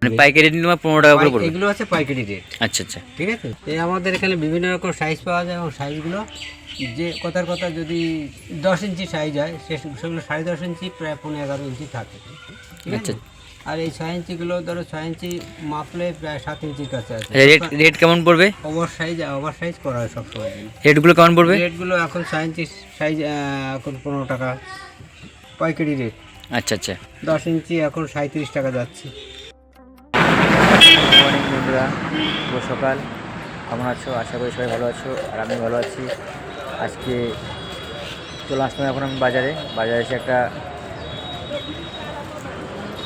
মানে পাইকারি নিলে তোমার পনেরো টাকা করে পড়বে। এগুলো আছে পাইকারি রেট। আচ্ছা আচ্ছা। ঠিক আছে? এই আমাদের এখানে বিভিন্ন রকম সাইজ পাওয়া যায় এবং সাইজগুলো যে কথার কথা যদি দশ ইঞ্চি সাইজ হয় সে সেগুলো সাড়ে দশ ইঞ্চি প্রায় পনেরো এগারো ইঞ্চি থাকে। ঠিক আছে? আচ্ছা। আর এই ছয় ইঞ্চিগুলো ধরো ছয় ইঞ্চি মাপলে প্রায় সাত ইঞ্চির কাছে আছে। রেট রেট কেমন পড়বে? ওভার সাইজ ওভার সাইজ করা হয় সবসময়। রেটগুলো কেমন পড়বে? রেটগুলো এখন ছয় ইঞ্চি সাইজ এখন পনেরো টাকা। পাইকারি রেট। আচ্ছা আচ্ছা। দশ ইঞ্চি এখন সাঁত্রিশ টাকা যাচ্ছে। মর্নিং বন্ধুরা। শুভ সকাল। কেমন আছো? আশা করি সবাই ভালো আছো আর আমি ভালো আছি। আজকে চলে আসলাম এখন আমি বাজারে। বাজারে এসে একটা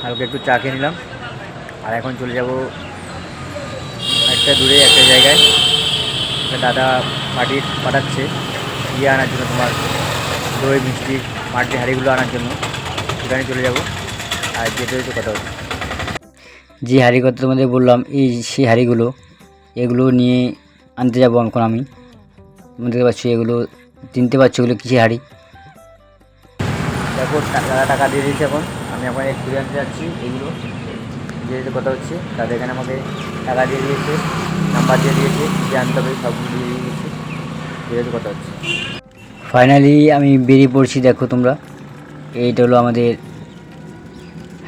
হালকা একটু চা খেয়ে নিলাম। আর এখন চলে যাব একটা দূরে একটা জায়গায়। একটা দাদা পাটির পাঠাচ্ছে ইয়ে আনার জন্য তোমার দই মিষ্টি মাটির হাঁড়িগুলো আনার জন্য। সেখানে চলে যাব। আর যেতে যেতে কথা হচ্ছে। যে হাঁড়ি কথা তোমাদের বললাম এই সেই হাঁড়িগুলো এগুলো নিয়ে আনতে যাব এখন আমি। তোমরা দেখতে পাচ্ছ এগুলো চিনতে পারছ এগুলো কিসের হাঁড়ি? দেখো টাকা টাকা দিয়ে দিয়েছে এখন। আমি এখন ঘুরে আনতে যাচ্ছি এগুলো। যে যে কথা হচ্ছে। তাদের এখানে আমাকে টাকা দিয়ে দিয়েছে নাম্বার দিয়ে দিয়েছে যে আনতে হবে সবগুলো দিয়ে দিয়েছে। যেহেতু কথা হচ্ছে। ফাইনালি আমি বেরিয়ে পড়ছি দেখো তোমরা। এইটা হলো আমাদের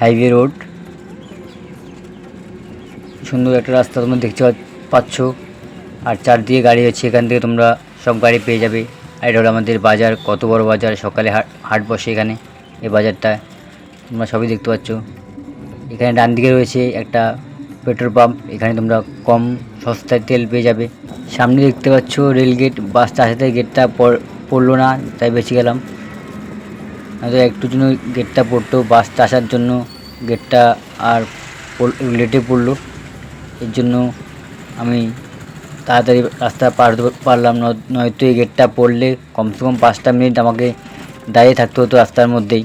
হাইওয়ে রোড সুন্দর একটা রাস্তা তোমরা দেখতে পাচ্ছ। আর চারদিকে গাড়ি আছে, এখান থেকে তোমরা সব গাড়ি পেয়ে যাবে। আর এটা হলো আমাদের বাজার, কত বড় বাজার, সকালে হাট বসে এখানে, এই বাজারটা তোমরা সবই দেখতে পাচ্ছ। এখানে ডান দিকে রয়েছে একটা পেট্রোল পাম্প, এখানে তোমরা কম সস্তায় তেল পেয়ে যাবে। সামনে দেখতে পাচ্ছ রেল গেট বাসটা আসাতে গেটটা পড়- পড়ল না, তাই বেঁচে গেলাম। হয়তো একটু জন্য গেটটা পড়তো বাসটা আসার জন্য গেটটা আর লেটে পড়ল। এর জন্য আমি তাড়াতাড়ি রাস্তা পার পারলাম নয়তো এই গেটটা পড়লে কমসে কম পাঁচটা মিনিট আমাকে দাঁড়িয়ে থাকতে হতো রাস্তার মধ্যেই।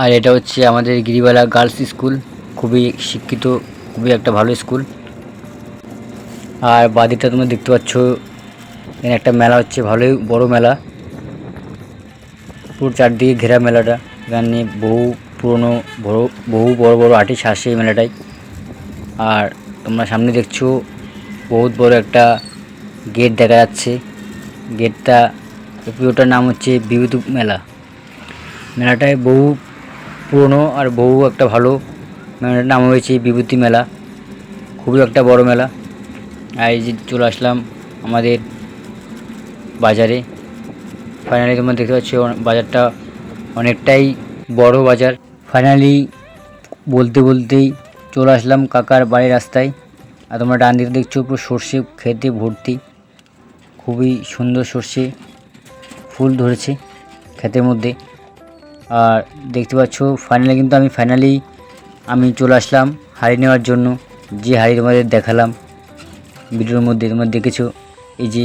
আর এটা হচ্ছে আমাদের গিরিবালা গার্লস স্কুল খুবই শিক্ষিত, খুবই একটা ভালো স্কুল আর বাদিকটা তোমরা দেখতে পাচ্ছ, এখানে একটা মেলা হচ্ছে, ভালোই বড় মেলা। পুরো চারদিকে ঘেরা মেলাটা। এখানে বহু পুরনো, বড়, বহু বড় বড় আর্টিস্ট আসে এই মেলাটায়। আর তোমরা সামনে দেখছ বহুত বড় একটা গেট দেখা যাচ্ছে। গেটটা পুজোটার নাম হচ্ছে বিভূত মেলা। মেলাটায় বহু পুরনো আর বহু একটা ভালো মেলাটার নাম হয়েছে বিভূতি মেলা। খুবই একটা বড় মেলা। আর এই যে চলে আসলাম আমাদের বাজারে। ফাইনালি তোমরা দেখতে পাচ্ছ বাজারটা অনেকটাই বড় বাজার। ফাইনালি বলতে বলতেই চলে আসলাম কাকার বাড়ির রাস্তায়। আর তোমরা ডান দিকে দেখছ পুরো সর্ষে খেতে ভর্তি। খুবই সুন্দর সর্ষে ফুল ধরেছে ক্ষেতের মধ্যে। আর দেখতে পাচ্ছ ফাইনালি কিন্তু আমি ফাইনালি আমি চলে আসলাম হাড়ি নেওয়ার জন্য। যে হাড়ি তোমাদের দেখালাম। ভিডিওর মধ্যে তোমরা দেখেছ, এই যে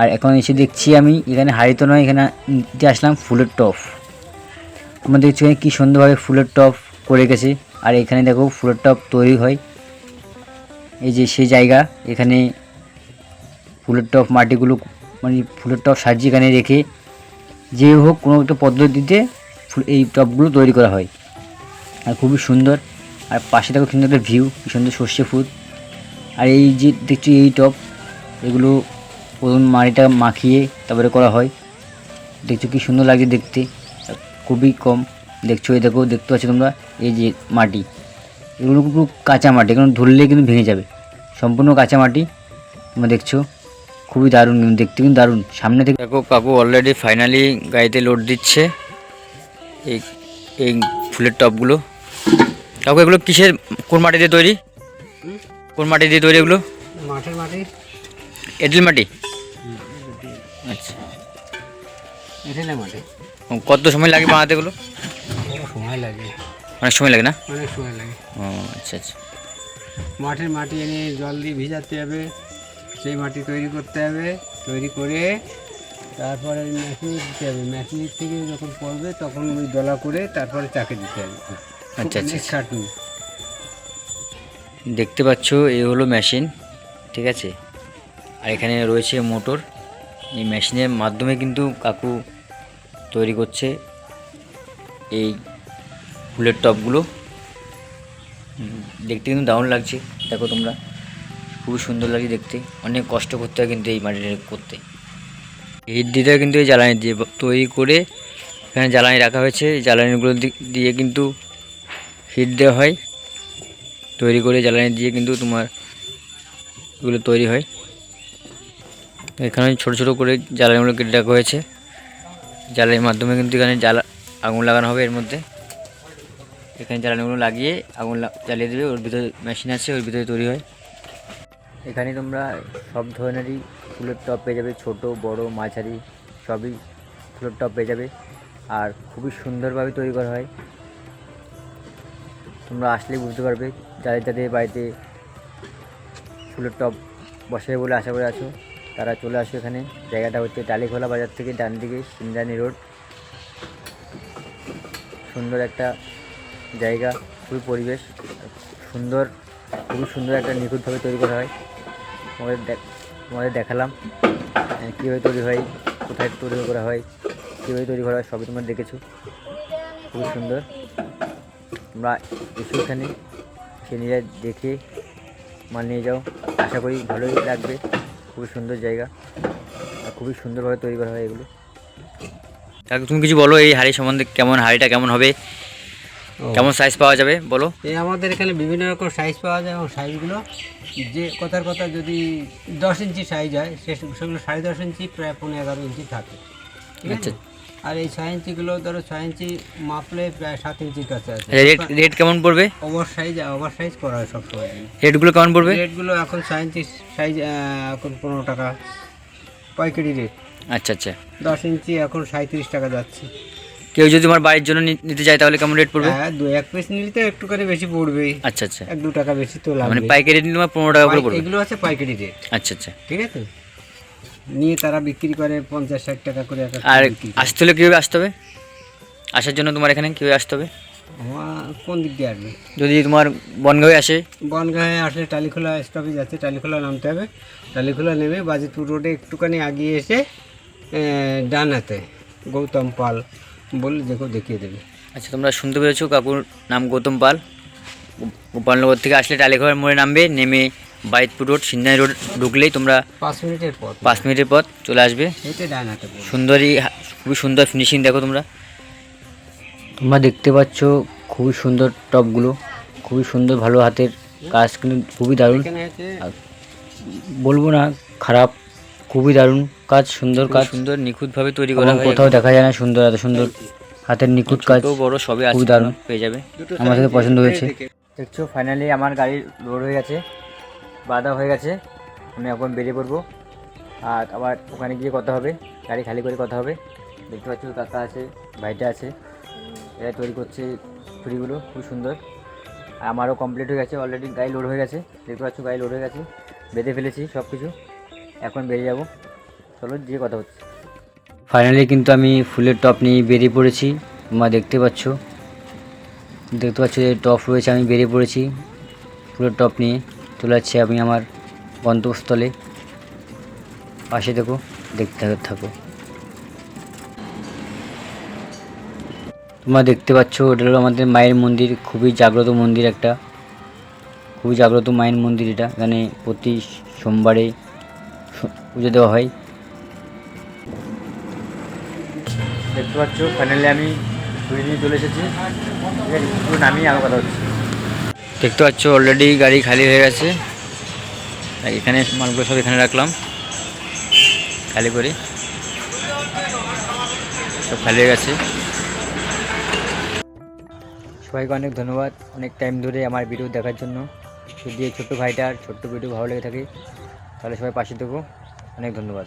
আর এখন এসে দেখছি আমি, এখানে হাড়ি তো নয়, এখানে নিতে আসলাম ফুলের টপ। তোমরা দেখছি এখানে কী সুন্দরভাবে ফুলের টপ করে গেছে। আর এখানে দেখো ফুলের টপ তৈরি হয়। এই যে সেই জায়গা, এখানে ফুলের টপ, মাটিগুলো মানে ফুলের টপ সাজিয়ে এখানে রেখে যে হোক কোনো একটা পদ্ধতিতে এই টপগুলো তৈরি করা হয়। আর খুবই সুন্দর। আর পাশে দেখো সুন্দর একটা ভিউ কি সুন্দর সর্ষে ফুল। আর এই যে দেখছি এই টপ, এগুলো প্রথম মাটিটা মাখিয়ে তারপরে করা হয়। দেখছ কি সুন্দর লাগছে দেখতে। খুবই কম। দেখছ এই দেখো দেখতে পাচ্ছ তোমরা এই যে মাটি। এগুলো পুরো কাঁচা মাটি এগুলো ধরলে কিন্তু ভেঙে যাবে। সম্পূর্ণ কাঁচা মাটি। তোমরা দেখছ খুবই দারুণ কিন্তু দেখতে কিন্তু দারুণ। সামনে থেকে দেখো কাকু অলরেডি ফাইনালি গাড়িতে লোড দিচ্ছে। এই এই ফুলের টপগুলো। কাকু এগুলো কিসের কোন মাটি দিয়ে তৈরি? কোন মাটি দিয়ে তৈরি এগুলো? মাঠের মাটি। এঁটেল মাটি? মাটি কত সময় লাগে বানাতে বড় সময় লাগে? অনেক সময় লাগে না? অনেক সময় লাগে। ও আচ্ছা আচ্ছা। মাঠের মাটি এনে জল দিয়ে ভিজাতে হবে। সেই মাটি তৈরি করতে হবে। তৈরি করে তারপরে মেশিনে দিতে হবে। মেশিনের থেকে যখন পড়বে তখন ওই দলা করে তারপরে চাকে দিতে হবে। আচ্ছা, আচ্ছা। কাটুন দেখতে পাচ্ছ এই হলো মেশিন ঠিক আছে? আর এখানে রয়েছে মোটর। এই মেশিনের মাধ্যমে কিন্তু কাকু তৈরি করছে এই ফুলের টপগুলো দেখতে কিন্তু দারুণ লাগছে। দেখো তোমরা খুবই সুন্দর লাগে দেখতে। অনেক কষ্ট করতে হয় কিন্তু এই মাটিটা করতে। হিট দিতে কিন্তু এই জ্বালানি দিয়ে তৈরি করে এখানে জ্বালানি রাখা হয়েছে। এই জ্বালানিগুলো দিয়ে কিন্তু হিট দেওয়া হয়। তৈরি করে জ্বালানি দিয়ে কিন্তু তোমার এগুলো তৈরি হয়। এখানে ছোট ছোট করে জ্বালানিগুলো কেটে রাখা হয়েছে। জ্বালানির মাধ্যমে কিন্তু এখানে জ্বালা, আগুন লাগানো হবে এর মধ্যে। এখানে জ্বালানিগুলো লাগিয়ে আগুন জ্বালিয়ে দেবে, ওর ভিতরে মেশিন আছে, ওর ভিতরে তৈরি হয়। এখানে তোমরা সব ধরনেরই ফুলের টপ পেয়ে যাবে, ছোট, বড়, মাঝারি, সবই ফুলের টপ পেয়ে যাবে। আর খুবই সুন্দরভাবে তৈরি করা হয়। তোমরা আসলেই বুঝতে পারবে, যাদের যাদের বাড়িতে ফুলের টপ বসাবে বলে আশা করে আছো। তারা চলে আসো এখানে। জায়গাটা হচ্ছে টালিখোলা বাজার থেকে ডান দিকে সিন্দানি রোড। সুন্দর একটা জায়গা খুবই পরিবেশ। সুন্দর, খুবই সুন্দর একটা নিখুঁতভাবে তৈরি করা হয়। তোমাদের তোমাদের দেখালাম কীভাবে তৈরি হয়, কোথায় তৈরি করা হয়, কীভাবে তৈরি করা হয়, সবই তোমরা দেখেছ। খুবই সুন্দর। তোমরা এসো এখানে সে নিজে দেখে মাল নিয়ে যাও। আশা করি ভালোই লাগবে। খুবই সুন্দর জায়গা। আর খুবই সুন্দরভাবে তৈরি করা হয় এগুলো। কাকু তুমি কিছু বলো এই হাড়ি সম্বন্ধে কেমন হাড়িটা কেমন হবে? কেমন সাইজ পাওয়া যাবে? বলো। এই আমাদের এখানে বিভিন্ন রকম সাইজ পাওয়া যায় এবং সাইজগুলো যে কথার কথা যদি দশ ইঞ্চি সাইজ হয় সে সেগুলো সাড়ে দশ ইঞ্চি প্রায় পনেরো এগারো ইঞ্চি থাকে। ঠিক আছে? আচ্ছা। আর এই ছয় ইঞ্চিগুলো ধরো ছয় ইঞ্চি মাপলে প্রায় সাত ইঞ্চির কাছে আছে রেট রেট কেমন পড়বে? ওভার সাইজ ওভার সাইজ করা হয় সবসময়। রেটগুলো কেমন পড়বে? রেটগুলো এখন ছয় ইঞ্চি সাইজ এখন পনেরো টাকা। পাইকারি রেট। আচ্ছা আচ্ছা। দশ ইঞ্চি এখন সাঁত্রিশ টাকা যাচ্ছে। কেউ যদি তোমার বাড়ির জন্য নিতে চায় তাহলে কেমন রেট পড়বে? হ্যাঁ দু এক পিস নিলে তো একটু করে বেশি পড়বেই আচ্ছা আচ্ছা। এক দু টাকা বেশি তো মানে লাগবে। পাইকারি নিলে তোমার পনেরো টাকা করে পড়বে। এগুলো আছে পাইকারি রেট। আচ্ছা আচ্ছা। ঠিক আছে? নিয়ে তারা বিক্রি করে পঞ্চাশ ষাট টাকা করে আর আসতে হলে কীভাবে আসতে হবে? আসার জন্য তোমার এখানে কীভাবে আসতে হবে? কোন দিক দিয়ে আসবে? যদি তোমার বনগাঁয়ে আসে? বনগাঁয়ে আসলে টালিখোলা স্টপেজ আছে টালিখোলা নামতে হবে। টালিখোলা নেমে বাজিতপুর রোডে একটুখানি আগিয়ে এসে ডান হাতে গৌতম পাল বলে দেখো দেখিয়ে দেবে। আচ্ছা তোমরা শুনতে পেরেছ কাকুর নাম গৌতম পাল। গোপালনগর থেকে আসলে টালিঘর মোড়ে নামবে নেমে বাইতপুর রোড সিন্নাই রোড ঢুকলেই তোমরা পাঁচ মিনিটের পর পাঁচ মিনিটের পথ চলে আসবে। সুন্দরই খুবই সুন্দর ফিনিশিং দেখো তোমরা। তোমরা দেখতে পাচ্ছ খুবই সুন্দর টপগুলো খুবই সুন্দর ভালো হাতের কাজ কিন্তু খুবই দারুণ। বলব না খারাপ খুবই দারুণ কাজ সুন্দর কাজ। সুন্দর নিখুঁতভাবে তৈরি করা কোথাও দেখা যায় না সুন্দর এত সুন্দর হাতের নিখুঁত কাজ বড় সবই আছে। দারুণ। পেয়ে যাবে। আমার সাথে পছন্দ হয়েছে। দেখছ ফাইনালি আমার গাড়ি লোড হয়ে গেছে। বাধা হয়ে গেছে, আমি এখন বেরিয়ে পড়ব। আর আবার ওখানে গিয়ে কথা হবে, গাড়ি খালি করে কথা হবে। দেখতে পাচ্ছ কাকা আছে, ভাইটা আছে। এরা তৈরি করছে ছুরিগুলো, খুব সুন্দর। আর আমারও কমপ্লিট হয়ে গেছে অলরেডি গাড়ি লোড হয়ে গেছে। দেখতে পাচ্ছ গাড়ি লোড হয়ে গেছে, বেঁধে ফেলেছি সব কিছু এখন বেরিয়ে যাব। চলো গিয়ে কথা হচ্ছে। ফাইনালি কিন্তু আমি ফুলের টপ নিয়ে বেরিয়ে পড়েছি। তোমরা দেখতে পাচ্ছ? দেখতে পাচ্ছ যে টপ রয়েছে, আমি বেরিয়ে পড়েছি ফুলের টপ নিয়ে। চলে আমি আমার গন্তব্যস্থলে। পাশে দেখো, দেখতে থাকো- তোমরা দেখতে পাচ্ছ, এটা হলো আমাদের মায়ের মন্দির, খুবই জাগ্রত মন্দির একটা। খুবই জাগ্রত মায়ের মন্দির এটা, এখানে প্রতি সোমবারে পুজো দেওয়া হয়। দেখতে পাচ্ছ ফাইনালি আমি ছুরি নিয়ে চলে এসেছি। ঠিক আছে নামিয়ে আমার কথা হচ্ছে। দেখতে পাচ্ছ অলরেডি গাড়ি খালি হয়ে গেছে। এখানে মালগুলো সব এখানে রাখলাম। খালি করে। সব খালি হয়ে গেছে। সবাইকে অনেক ধন্যবাদ অনেক টাইম ধরে আমার ভিডিও দেখার জন্য। যদি ছোট্ট ভাইটার ছোট্ট ভিডিও ভালো লেগে থাকে, তাহলে সবাই পাশে দেবো অনেক ধন্যবাদ।